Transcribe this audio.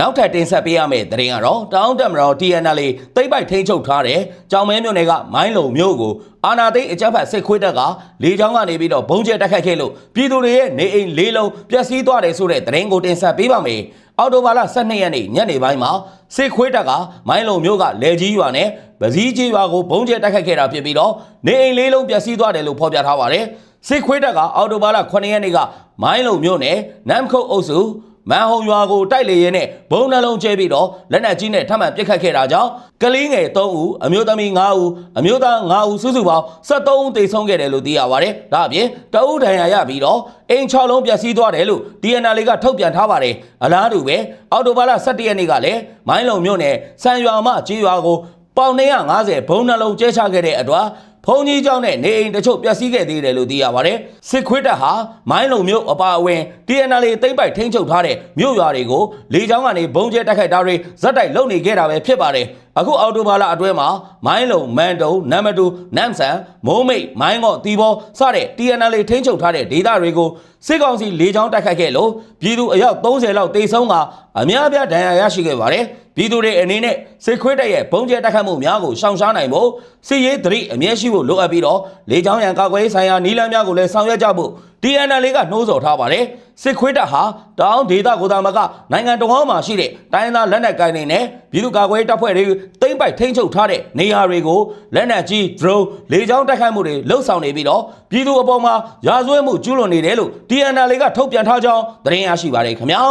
နောက်ထပ်တင်ဆက်ပေးရမယ့်သတင်းကတော့တောင်းတမတော် TNL တိမ့်ပိုက်ထိန်းချုပ်ထားတဲ့ကြောင်မဲမြို့နယ်ကမိုင်းလုံမြို့ကိုအာနာသိန်းအကြမ်းဖက်စစ်ခွေးတပ်ကလေကြောင်းကနေပြီးတော့ဘုံကျဲတက်ခတ်ခဲ့လို့ပြည်သူတွေရဲ့နေအိမ်လေးလုံးပျက်စီးသွားတယ်ဆိုတဲ့သတင်းကိုတင်ဆက်ပေးပါမယ်။အော်တိုဘာလ12ရက်နေ့ညနေပိုင်းမှာစစ်ခွေးတပ်ကမိုင်းလုံမြို့ကလေကြီးရွာနဲ့ပစည်းကြီးရွာကိုဘုံကျဲတက်ခတ်ခဲ့တာဖြစ်ပြီးတော့နေအိမ်လေးလုံးပျက်စီးသွားတယ်လို့ဖော်ပြထားပါတယ်။စစ်ခွေးတပ်ကအော်တိုဘာလ9ရက်နေ့ကမိုင်းလုံမြို့နယ်နမ်ခုတ်အုပ်စု မန်ဟုံရွာကိုတိုက်လေရဲနဲ့ဘုံနှလုံးကျဲပြီးတော့လက်နက်ကြီးနဲ့ထပ်မံပစ်ခတ်ခဲ့တာကြောင့်ကလေးငယ်3ဦးအမျိုးသမီး5ဦးအမျိုးသား5ဦးစုစုပေါင်း73ဦးသေဆုံးခဲ့တယ်လို့သိရပါတယ်။ဒါအပြင်တအုပ်ဒဏ်ရာရပြီးတော့အိမ်6လုံးပျက်စီးသွားတယ်လို့ DNL ကထုတ်ပြန်ထားပါတယ်။အလားတူပဲအော်တိုဘာလ17ရက်နေ့ကလည်းမိုင်းလုံမြို့နယ်စံရွာမကြီးရွာကိုပေါင်250ဘုံနှလုံးကျဲချခဲ့တဲ့အတွက် ဖုန်ကြီးကျောင်းနဲ့နေအိမ်တချို့ပျက်စီးခဲ့သေးတယ်လို့သိရပါတယ်။စစ်ခွေးတပ်ဟာမိုင်းလုံမြို့အပါအဝင် TNL တိမ့်ပိုက်ထိန်းချုပ်ထားတဲ့မြို့ရွာတွေကိုလေကြောင်းကနေဘုံကျဲတိုက်ခိုက်တာတွေဇက်တိုက်လုပ်နေခဲ့တာပဲဖြစ်ပါတယ်။အခုအော်တိုဘာလအတွင်းမှာမိုင်းလုံမန်တုံနမ်မတူနမ်ဆန်မိုးမိတ်မိုင်းငော့တီဘောစတဲ့ TNL ထိန်းချုပ်ထားတဲ့ဒေသတွေကိုစစ်ကောင်စီလေကြောင်းတိုက်ခိုက်ခဲ့လို့ပြည်သူအယောက်30လောက်တေဆုံးကအများအပြားဒဏ်ရာရရှိခဲ့ပါတယ်။ပြည်သူတွေအနေနဲ့စစ်ခွေးတပ်ရဲ့ဘုံကျဲတိုက်ခိုက်မှုများကိုရှောင်ရှားနိုင်ဖို့စစ်ရေးသတိအမြဲရှိဖို့လိုအပ်ပြီးတော့လေကြောင်းရန်ကာကွယ်ရေးဆိုင်ရာနည်းလမ်းများကိုလည်းဆောင်ရွက်ကြဖို့ TNL ကနှိုးဆော်ထားပါတယ်စစ်ခွေးတပ်ဟာတောင်ဒေသကိုသာမကနိုင်ငံတော်မှာရှိတဲ့တိုင်းသားလက်နက်ကိုင်တွေနဲ့ပြည်သူ့ကာကွယ်ရေးတပ်ဖွဲ့တွေတိမ့်ပိုက်ထိန်းချုပ်ထားတဲ့နေရာတွေကိုလက်နက်ကြီး drone လေကြောင်းတိုက်ခိုက်မှုတွေလှုပ်ဆောင်နေပြီးတော့ပြည်သူအပေါ်မှာရာဇဝတ်မှုကျူးလွန်နေတယ်လို့ TNL ကထုတ်ပြန်ထားကြောင်းသတင်းရရှိပါတယ်ခင်ဗျာ